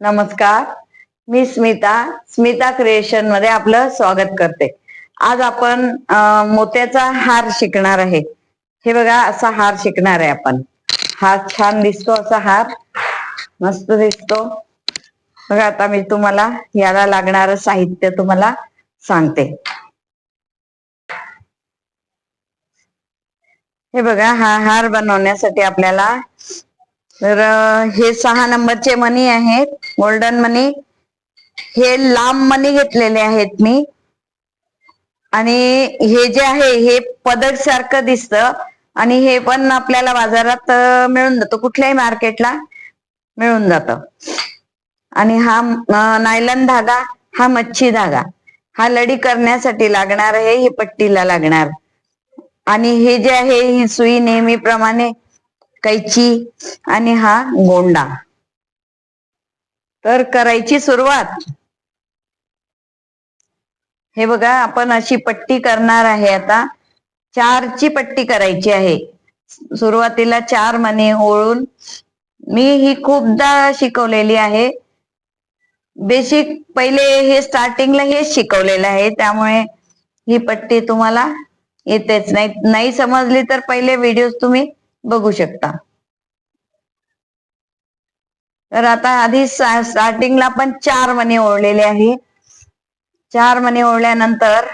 नमस्कार. मी स्मिता. स्मिता क्रिएशनमध्ये आपलं स्वागत करते. आज आपण मोत्याचा हार शिकणार आहे. हे बघा असा हार शिकणार आहे आपण. हा छान दिसतो असा हार. मस्त दिसतो. बघा आता मी तुम्हाला याला लागणार साहित्य तुम्हाला सांगते. हे बघा हा हार बनवण्यासाठी आपल्याला तर हे सहा नंबरचे मनी आहेत. गोल्डन मनी हे लांब मनी घेतलेले आहेत मी. आणि हे जे आहे हे पदक सारखं दिसतं. आणि हे पण आपल्याला बाजारात मिळून जातो. कुठल्याही मार्केटला मिळून जात. आणि हा नायलन धागा हा मच्छी धागा. हा लढी करण्यासाठी लागणार आहे हे पट्टीला लागणार. आणि हे जे आहे ही सुई नेहमीप्रमाणे कैची आणि हा गोंडा. तर करायची सुरुवात. हे बघा आपण अशी पट्टी करणार आहे आता. चारची पट्टी करायची आहे. सुरुवातीला चार मणी ओळून मी ही खूपदा शिकवलेली आहे. बेसिक पहिले हे स्टार्टिंगला हेच शिकवलेलं आहे. त्यामुळे ही पट्टी तुम्हाला येतेच. नाही नाही समजली तर पहिले व्हिडिओ तुम्ही बघू शकता. तर आता आधी स्टार्टिंगला आपण चार मणी ओढलेले आहे. चार मणी ओढल्यानंतर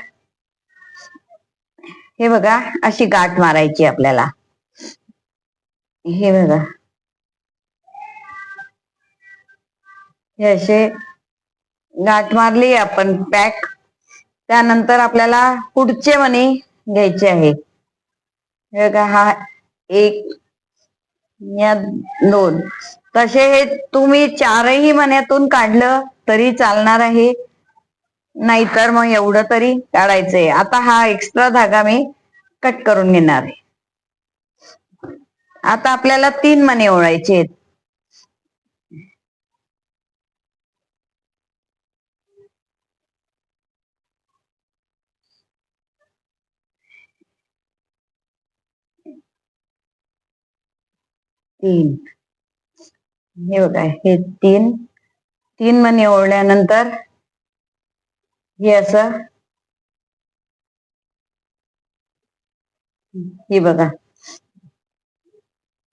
हे बघा अशी गाठ मारायची आपल्याला. हे बघा. हे असे गाठ मारली आपण पॅक त्यानंतर आपल्याला पुढचे मणी घ्यायचे आहे. हे बघा हा एक या दोन. तसे हे तुम्ही चारही मन्यातून काढलं तरी चालणार आहे. नाहीतर मग एवढं तरी काढायचंय. आता हा एक्स्ट्रा धागा मी कट करून घेणार आहे. आता आपल्याला तीन मने ओळायचे आहेत. तीन. हे बघा हे तीन. तीन मणी ओढल्यानंतर हे असं. ही बघा.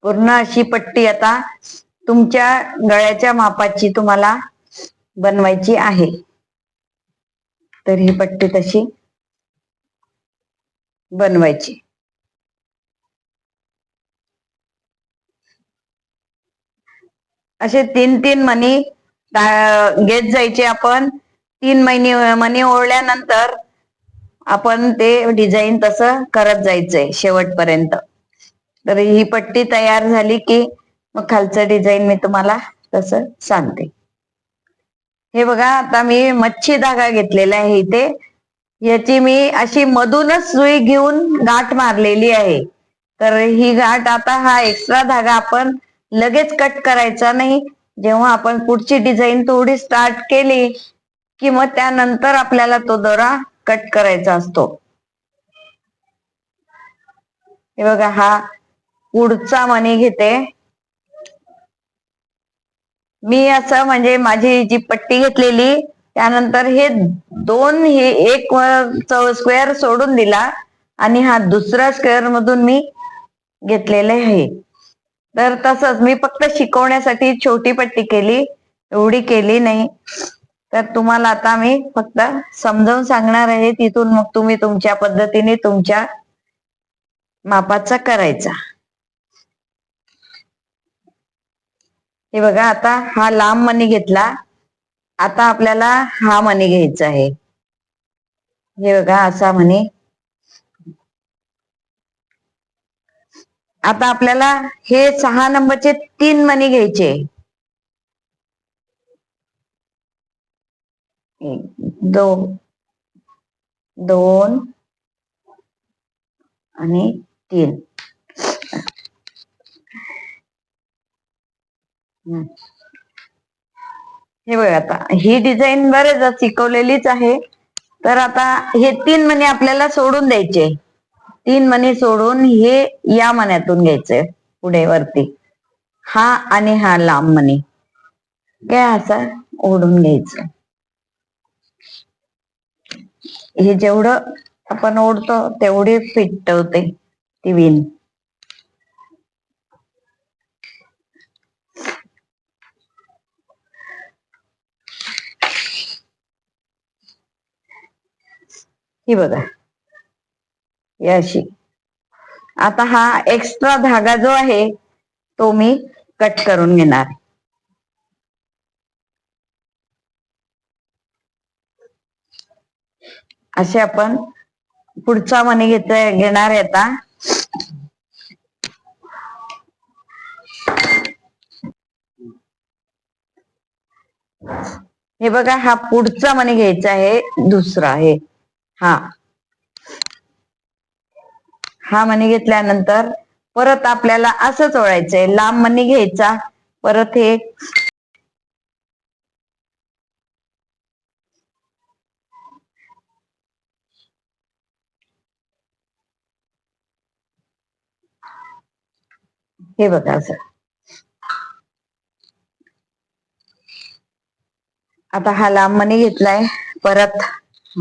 पूर्ण अशी पट्टी आता तुमच्या गळ्याच्या मापाची तुम्हाला बनवायची आहे. तर ही पट्टी तशी बनवायची. असे तीन तीन मनी घेत जायचे आपण. तीन महिने मनी ओढल्यानंतर आपण ते डिझाईन तसं करत जायचंय शेवटपर्यंत. तर ही पट्टी तयार झाली की मग खालचं डिझाईन मी तुम्हाला तसं सांगते. हे बघा आता मी मच्छी धागा घेतलेला आहे इथे. याची मी अशी मधूनच सुई घेऊन गाठ मारलेली आहे. तर ही गाठ आता हा एक्स्ट्रा धागा आपण लगेच कट करायचा नाही. जेव्हा आपण पुढची डिझाईन थोडी स्टार्ट केली की मग त्यानंतर आपल्याला तो दोरा कट करायचा असतो. हे बघा हा पुढचा मणी घेते. मी असं म्हणजे माझी जी पट्टी घेतलेली त्यानंतर हे दोन हे एक स्क्वेअर सोडून दिला आणि हा दुसरा स्क्वेअर मधून मी घेतलेले आहे. तर तसंच मी फक्त शिकवण्यासाठी छोटी पट्टी केली एवढी केली नाही. तर तुम्हाला आता मी फक्त समजावून सांगणार आहे तिथून मग तुम्ही तुमच्या पद्धतीने तुमच्या मापाचा करायचा. हे बघा आता हा लांब मणी घेतला आता आपल्याला हा मणी घ्यायचा आहे. हे बघा असा मणी. आता आपल्याला हे सहा नंबरचे तीन मणी घ्यायचे. दो दोन आणि तीन. हे बघ आता ही डिझाईन बरेच शिकवलेलीच आहे. तर आता हे तीन मणी आपल्याला सोडून द्यायचे. तीन मणी सोडून हे या मण्यातून घ्यायचंय पुढे वरती. हा आणि हा लांब मणी. काय असा? ओढून घ्यायचं. हे जेवढं आपण ओढतो तेवढी फिट होते ती विण. ही बघा. याशी. अशी आता हा एक्स्ट्रा धागा जो आहे तो मी कट करून घेणार. असे आपण पुढचा मणी घेत घेणार आहे आता. हे बघा हा पुढचा मणी घ्यायचा आहे दुसरा आहे. हा. हा मणी घेतल्यानंतर परत आपल्याला असंच ओळायचंय. लांब मणी घ्यायचा. परत हे हे बघा असं. आता हा लांब मणी घेतलाय. परत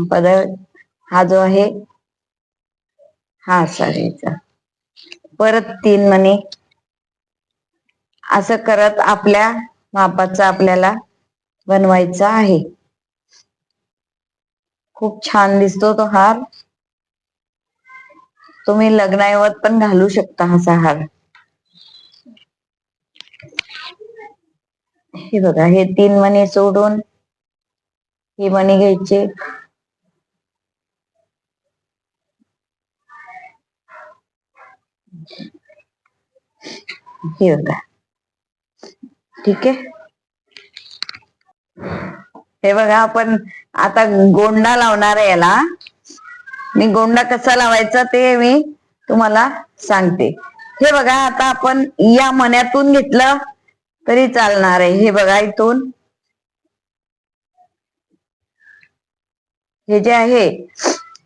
पदर हा जो आहे हा असा परत तीन मणी असं करत आपल्या मापाचा आपल्याला बनवायचा आहे. खूप छान दिसतो तो हार. तुम्ही लग्नाऐवत पण घालू शकता असा हार. हे बघा हे तीन मणी सोडून ही मणी घ्यायचे. हे बघा ठीक आहे. हे बघा आपण आता गोंडा लावणार आहे याला. मी गोंडा कसा लावायचा ते मी तुम्हाला सांगते. हे बघा आता आपण या मण्यातून घेतलं तरी चालणार आहे. हे बघा इथून. हे जे आहे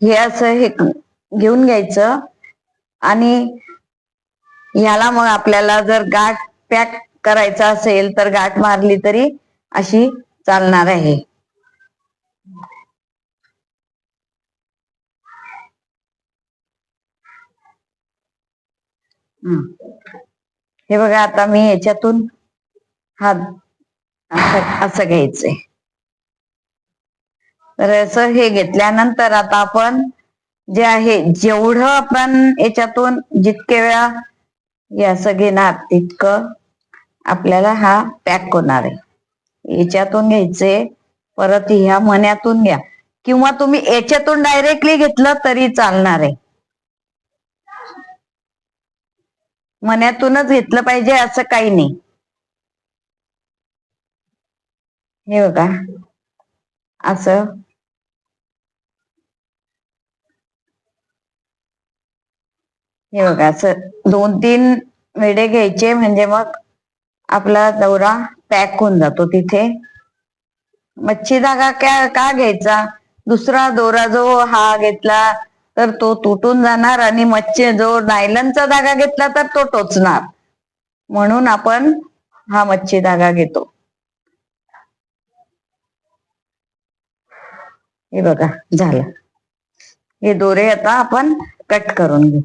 हे असं हे घेऊन घ्यायचं. आणि ह्याला मग आपल्याला जर गाठ पॅक करायचा असेल तर गाठ मारली तरी अशी चालणार आहे. हे बघा आता मी याच्यातून हात असं असं घ्यायचंय. तर असं हे घेतल्यानंतर आता आपण जे आहे जेवढं आपण याच्यातून जितके वेळा हे असं घेणार तितकं आपल्याला हा पॅक होणार आहे. याच्यातून घ्यायचे परत ह्या मण्यातून घ्या. किंवा तुम्ही याच्यातून डायरेक्टली घेतलं तरी चालणार आहे. मण्यातूनच घेतलं पाहिजे असं काही नाही. हे बघा. असं हे बघा असं दोन तीन वेडे घ्यायचे म्हणजे मग आपला दौरा पॅक होऊन जातो तिथे. मच्छी धागा क्या का घ्यायचा? दुसरा दोरा जो हा घेतला तर तो तुटून जाणार आणि मच्छी जो नायलनचा धागा घेतला तर तो टोचणार. म्हणून आपण हा मच्छी धागा घेतो. हे बघा झालं. हे दोरे आता आपण कट करून घेऊ.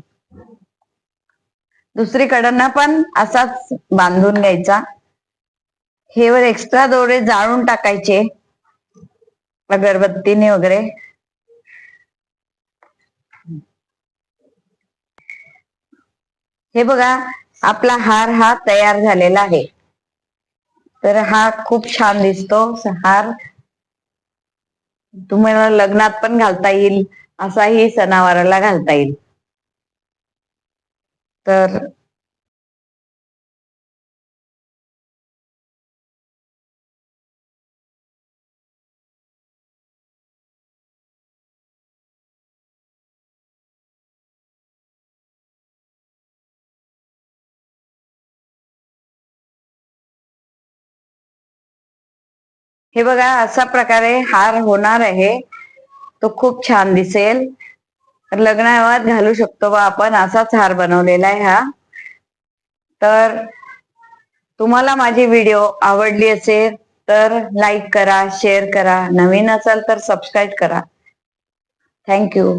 दुसरीकडनं पण असाच बांधून घ्यायचा. हे वर एक्स्ट्रा दोरे जाळून टाकायचे. अगरबत्तीने वगैरे. हे बघा आपला हार हा तयार झालेला आहे. तर हा खूप छान दिसतो हार. तुम्हाला लग्नात पण घालता येईल असाही सणावाराला घालता येईल. तर हे बघा प्रकारे हार होणार आहे. तो खूप छान दिसेल. लग्नात घालू शकतो बा आपण असाच हार बनवलेला आहे हा. तर तुम्हाला माझी व्हिडिओ आवडली असेल तर लाईक करा शेअर करा. नवीन असाल तर सबस्क्राईब करा. थँक्यू